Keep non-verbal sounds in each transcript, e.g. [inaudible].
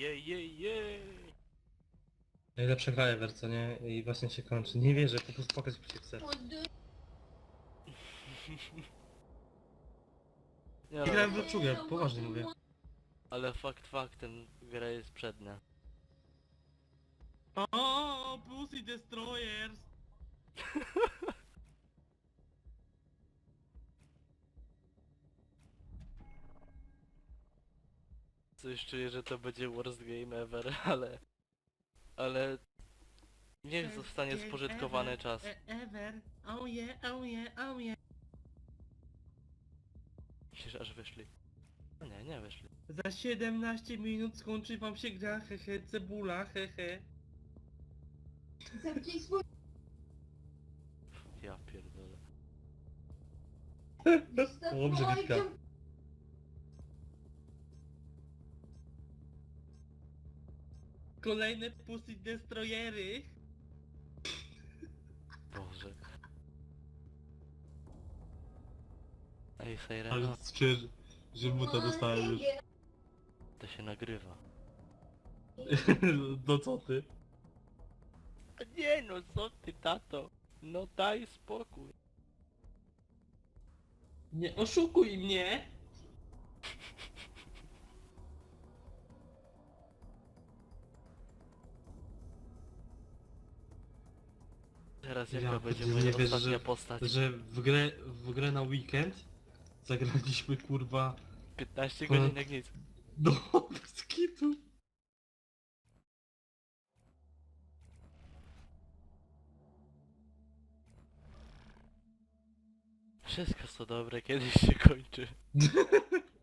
Jej, jej, jej. Najlepsza gra ever, co nie? I właśnie się kończy. Nie wierzę, po prostu pokazać mi się chce. [laughs] Nie Nie grałem no, w Loczugę, poważnie mówię. ale fakt faktem gra jest przednia. O, Pussy Destroyers! [laughs] Coś czuję, że to będzie worst game ever, [laughs] ale... Ale... Niech zostanie spożytkowany ever, czas. e- Ever. Oh yeah, oh yeah, oh yeah. Myślisz, aż wyszli? No nie, nie wyszli. Za 17 minut skończy wam się gra, hehe, cebula, hehe. Zamknij swój... Ja pierdolę. Dobrze, Witka. Kolejne Pussy Destroyery. Boże. Ej, Ale Sirena, szczerze, że buta dostałem już. to się nagrywa. No co ty? Nie no, co ty, tato? No daj spokój. Nie oszukuj mnie! Teraz Ja jaka będzie pierdzielę, moja nie wierzę, ostatnia że- postać? Że w grę, w grę na weekend zagraliśmy kurwa 15 Ponad- godzin jak nic. do [laughs] bez kitu. Wszystko co dobre kiedyś się kończy. [laughs]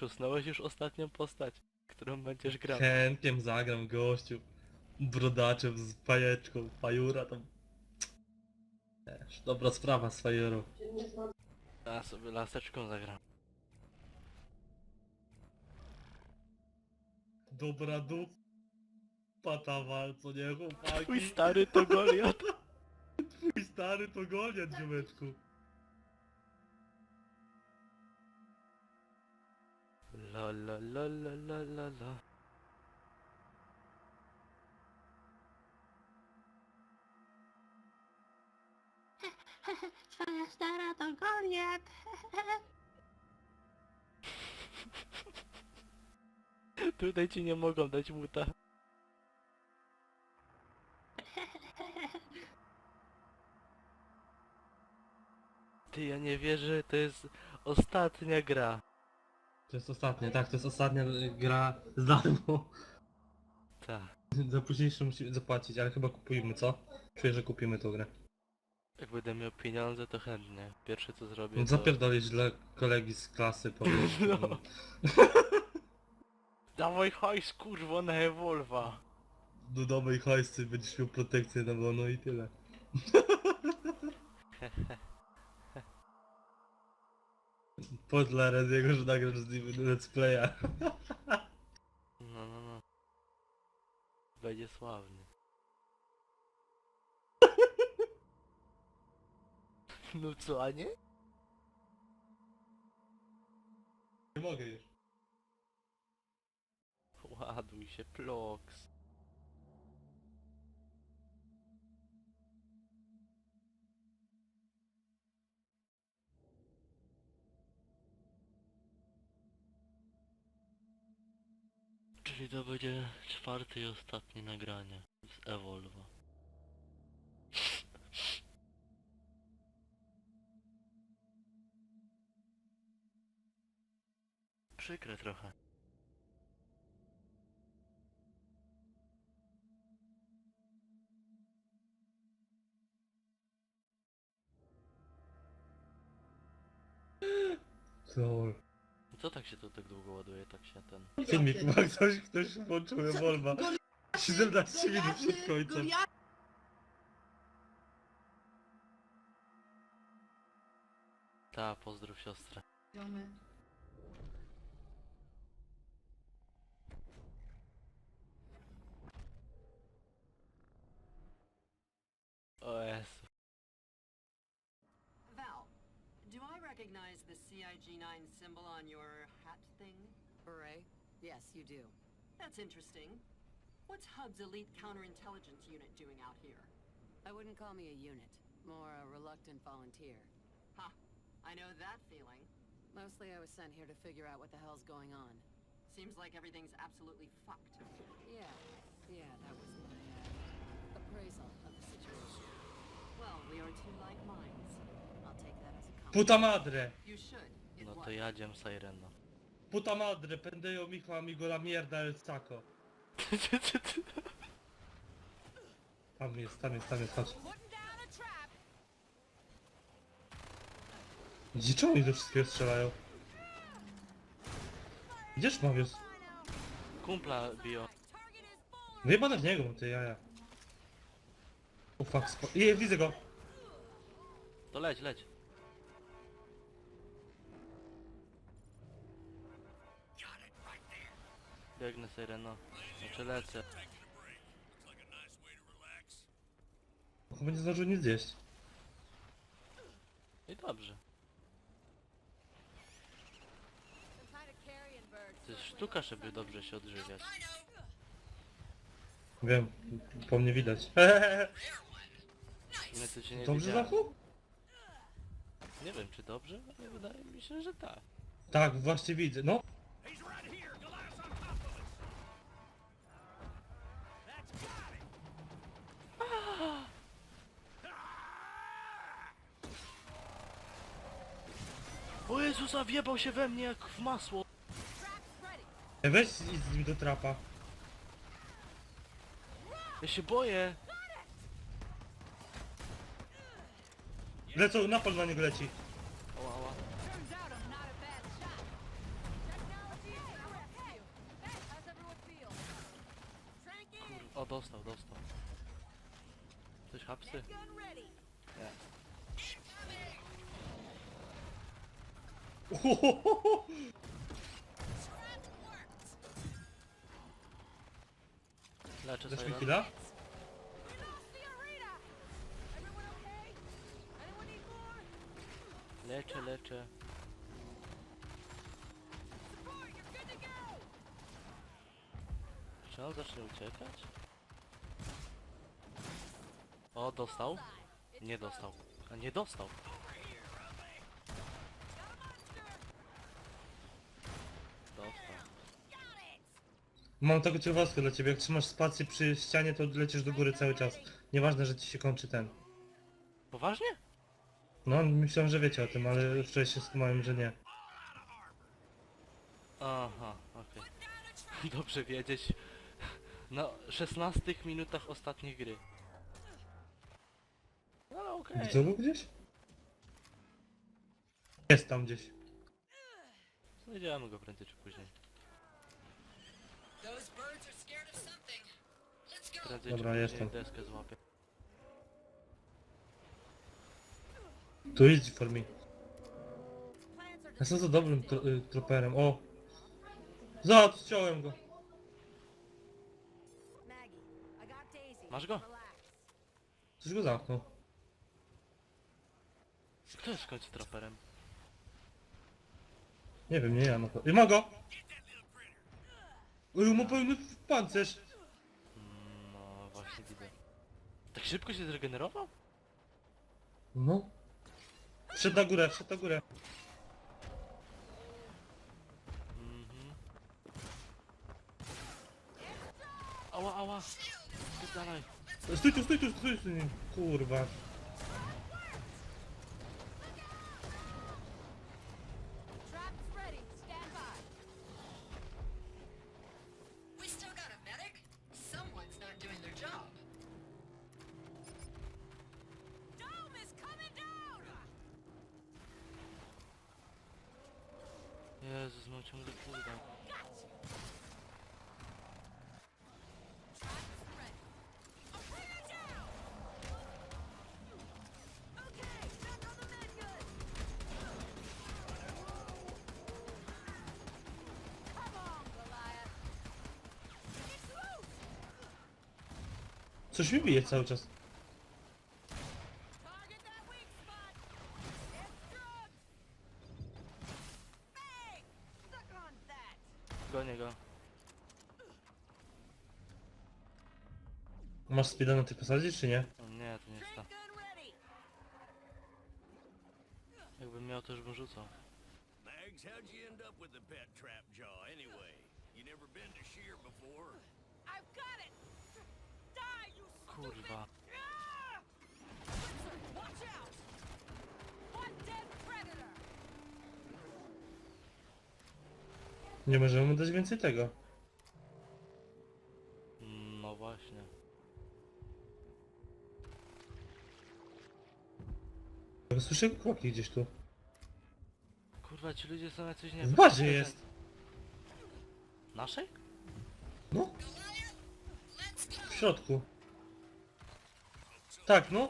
Czusnąłeś już ostatnią postać, którą będziesz grał. Chętnie zagram gościu. Brodaczem z pajeczką, pajura tam. Też, dobra sprawa z fajurą. A sobie laseczką zagram. Dobra dupa ta wal, co nie chłopaki? Twój stary to Goliat. [laughs] Twój stary to Goliat, ziomeczku. La la la la la la la. [laughs] Twoja stara to Goliat. [laughs] Tutaj ci nie mogą dać muta. Ty, ja nie wierzę, to jest ostatnia gra. To jest ostatnia, tak, to jest ostatnia gra z darmo. Tak. Za późniejszą musimy zapłacić, ale chyba kupujemy, co? Czuję, że kupimy tą grę. Jak będę miał pieniądze, to chętnie. Pierwsze co zrobię No to... zapierdolić dla kolegi z klasy, powiem. [laughs] No. [laughs] Dawaj hajs, kurwo, na Evolva. Do nowej hajscy będziesz miał protekcję na no i tyle. [laughs] Podla Rediego, że nagrasz z nim let's playa. No, no, no. Będzie sławny. No co, a nie? Nie mogę już. Ładuj się, ploks. Czyli to będzie czwarte i ostatnie nagranie z Evolva. Przykre trochę. Co? Co tak się to tak długo ładuje, tak się ten... Filmik ma ktoś, ktoś włączył Evolva. 17 minut przed końcem. Ta, pozdrów siostrę. O Jezu. CIG-9 symbol on your hat thing? Beret? Yes, you do. That's interesting. What's Hub's elite counterintelligence unit doing out here? I wouldn't call me a unit. More a reluctant volunteer. Ha! I know that feeling. Mostly I was sent here to figure out what the hell's going on. Seems like everything's absolutely fucked. Yeah, Puta madre! No to jadziem Sireno. Puta madre, pendejo micho amigo la mierda el saco. Tam jest, tam jest, tam jest, patrz. Gdzie czemu oni do wszystkiego strzelają? Gdzież Mawius? Kumpla biją. Wyjebane w niego, ty jaja. O fuck, spo... Je, widzę go! To leć, leć. Biegnę Sireno. Znaczy lecę. Chyba nie zdążył nic zjeść. I dobrze. To jest sztuka, żeby dobrze się odżywiać. Wiem, po mnie widać. Mnie to cię nie Dobrze widziałem. Zachu? Nie wiem czy dobrze, ale wydaje mi się, że tak. Tak, właśnie widzę, no. Jezusa, wjebał się we mnie jak w masło. E, Weź idź z nim do trapa. Ja się boję. Lecą, napal na niego leci. Ała, ała. Kur... O, dostał, dostał. Coś hapsy? Nie. Leczę Dasz mi sobie. chwila? Leczę, leczę. Czy on zacznie uciekać? O, dostał? Nie dostał. A nie. Dostał. Mam taką ciekawostkę dla ciebie, jak trzymasz spację przy ścianie, to lecisz do góry cały czas. Nieważne, że ci się kończy ten. Poważnie? No, myślałem, że wiecie o tym, ale wczoraj się skumałem, że nie. Aha, okej. [laughs] Dobrze wiedzieć. Na 16 minutach ostatniej gry. No okej. Gdzie był gdzieś? Jest tam gdzieś. Znajdziemy go prędzej czy później. Prędzej Dobra, czy jestem. później deskę złapię. Tu idź for me. Ja co za dobrym tro y, troperem, o! Za, ściąłem go. Masz go? Coś go zamknął. Kto jest w końcu traperem? Nie wiem, nie ja, no to... I ma go! Uj, ma pełny pancerz. Szybko się zregenerował? No. Wszedł na górę, wszedł na górę. Mhm. Ała, ała! Dalej. Stój tu, stój tu, stój tu, kurwa. Jezus, mam ciągle kurde. Coś mi bije cały czas. Gonię go. Masz speeda na tej posadzie, czy nie? Nie, to nie jest ready. Jakbym miał, to już bym rzucał. Mags, how'd you end up with the pet trap jaw anyway? You never been to Shear before? I've got it. Die, you Kurwa. Ah! Blitzer, watch out. One dead predator. Nie możemy mu dać więcej tego. Ja Słyszę kroki gdzieś tu. Kurwa, ci ludzie są jacyś nie W bazie jest. Naszej? No. W środku. Tak, no.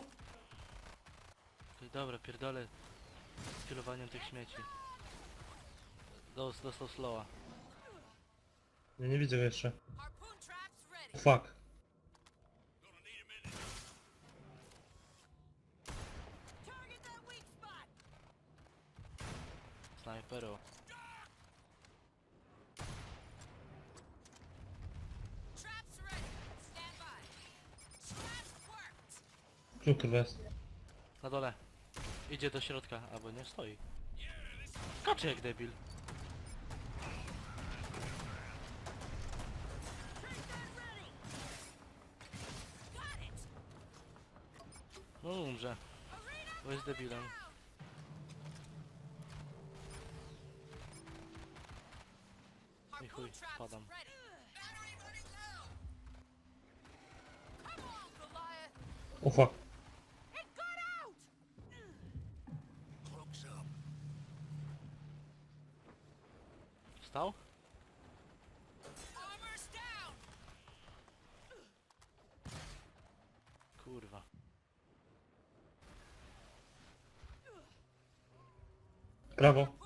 Dobra, pierdolę. Z kilowaniem tych śmieci. Dos, dostał slowa. Ja nie widzę go jeszcze. Fuck. Snajperu. Tu kurwa jest. Na dole. Idzie do środka, albo nie stoi. Skacze jak debil. No umrze. Bo jest debilem. Goliath. O fuck. Kurwa. Prawo.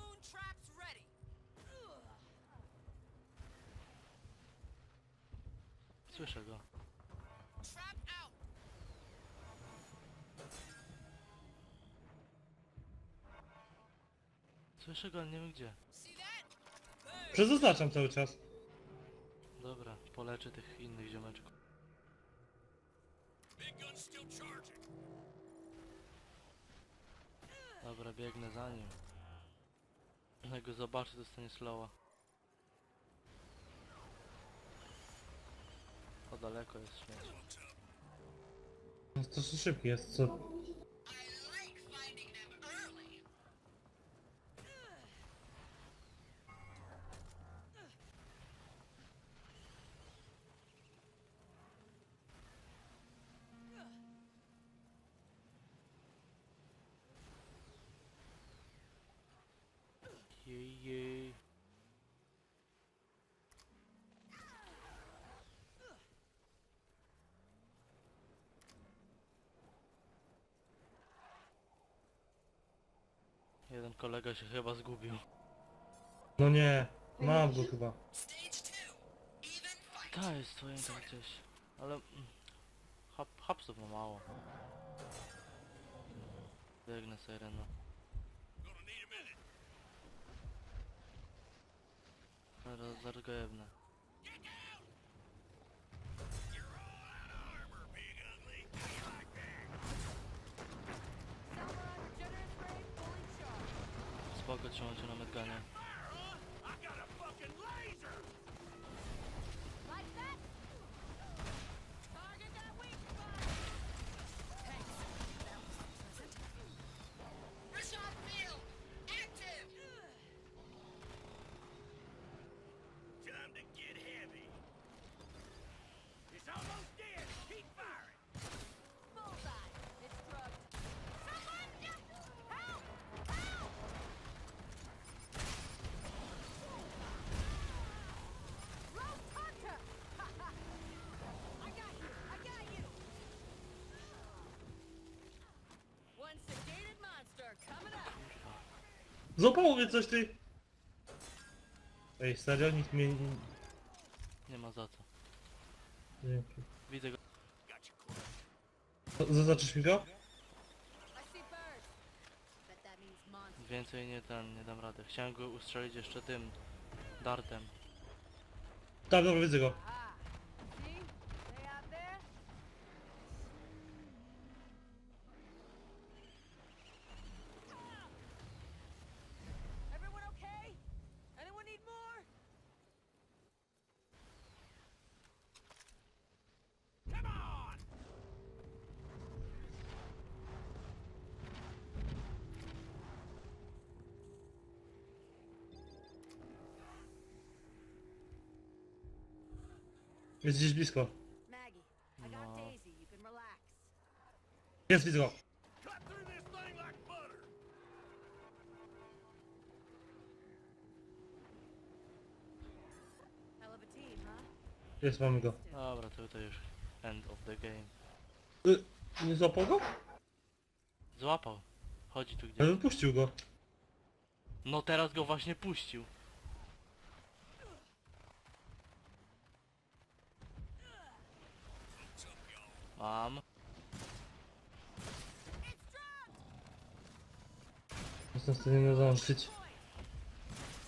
Słyszę go, ale nie wiem gdzie. Przezaznaczam cały czas. Dobra, poleczę tych innych ziomeczków. Dobra, biegnę za nim. Jak go zobaczy, dostanie slowa. O daleko jest śmieć. No To szybki jest, co? Jej, jej. Jeden kolega się chyba zgubił. No nie. Mam go chyba. Ta jest twoim tam gdzieś. Ale... mm, Hap, hapsów ma mało. Biegnę Syrena. Zaraz, zaraz saw so, so, so, so, so, so, so, Złapało mnie coś ty! Ej, serio? Nikt mnie... nie- Nie ma za co. Dzięki. Widzę go. Close. Zaznaczysz mi go? I see birds. Bet that means monster. Więcej nie ten, nie dam rady. Chciałem go ustrzelić jeszcze tym dartem. Tak, dobra, widzę go. Ah, butter! Hell of a team, huh? Jest, mamy go. Dobra, to tutaj już end of the game. Y, nie złapał go? Złapał. Chodzi tu gdzieś. Ale wypuścił go. No teraz go właśnie puścił. Mam. Jestem w stanie.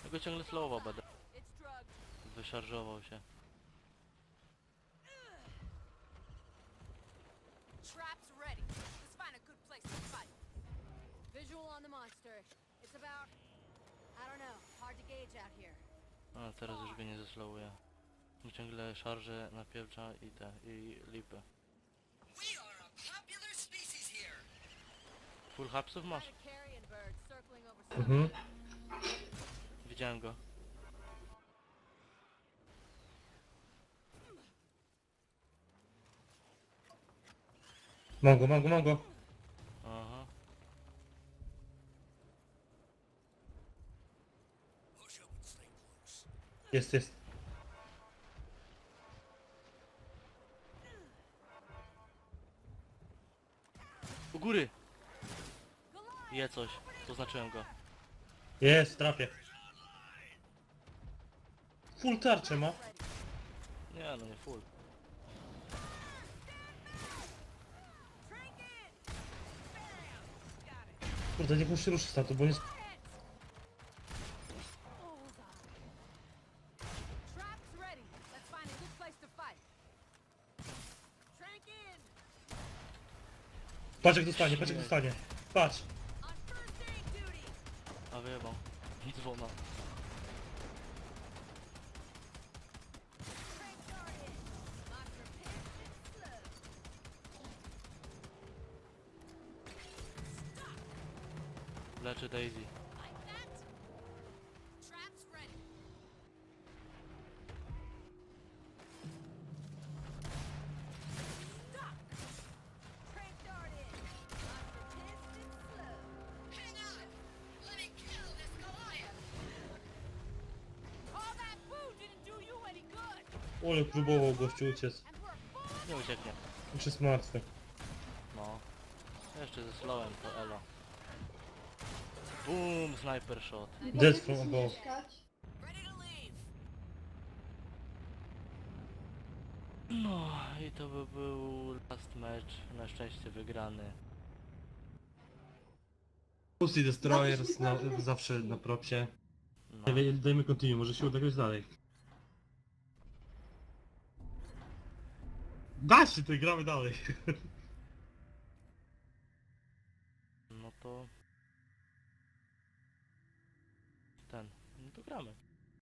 Ja go ciągle slowował będę. Wyszarżował się. Traps ready. Let's find a good place to fight. Visual on the monster. It's about, I don't know, hard to gauge out here. A teraz już go nie zeslowuje. Mu ciągle szarże napieprza i te, i lipy. Full hapsów masz? Mhm. Widziałem go. Mam go, mam go, mam go. Aha. Jest, jest. U góry! Je coś. Zaznaczyłem go. Jest, trafię. Full tarczę ma. Nie no nie full. Kurde, bo nie... sp- Traps ready. Let's find a good place to fight. Trank in. Patrz jak dostanie, patrz jak dostanie. Patrz. Wyjebał. Dzwona. Pissed and slow. Leczy Daisy. Ole próbował gościu uciec. Nie ucieknie. Już jest martwy. No. Jeszcze ze slowem to elo. Boom, sniper shot. Dead from above. No i to by był last match, na szczęście wygrany. Pussy Destroyers na, zawsze na propsie. No. Daj- Dajmy continue, może się uda jakoś dalej. Da się, to gramy dalej. No to... Ten. No to gramy.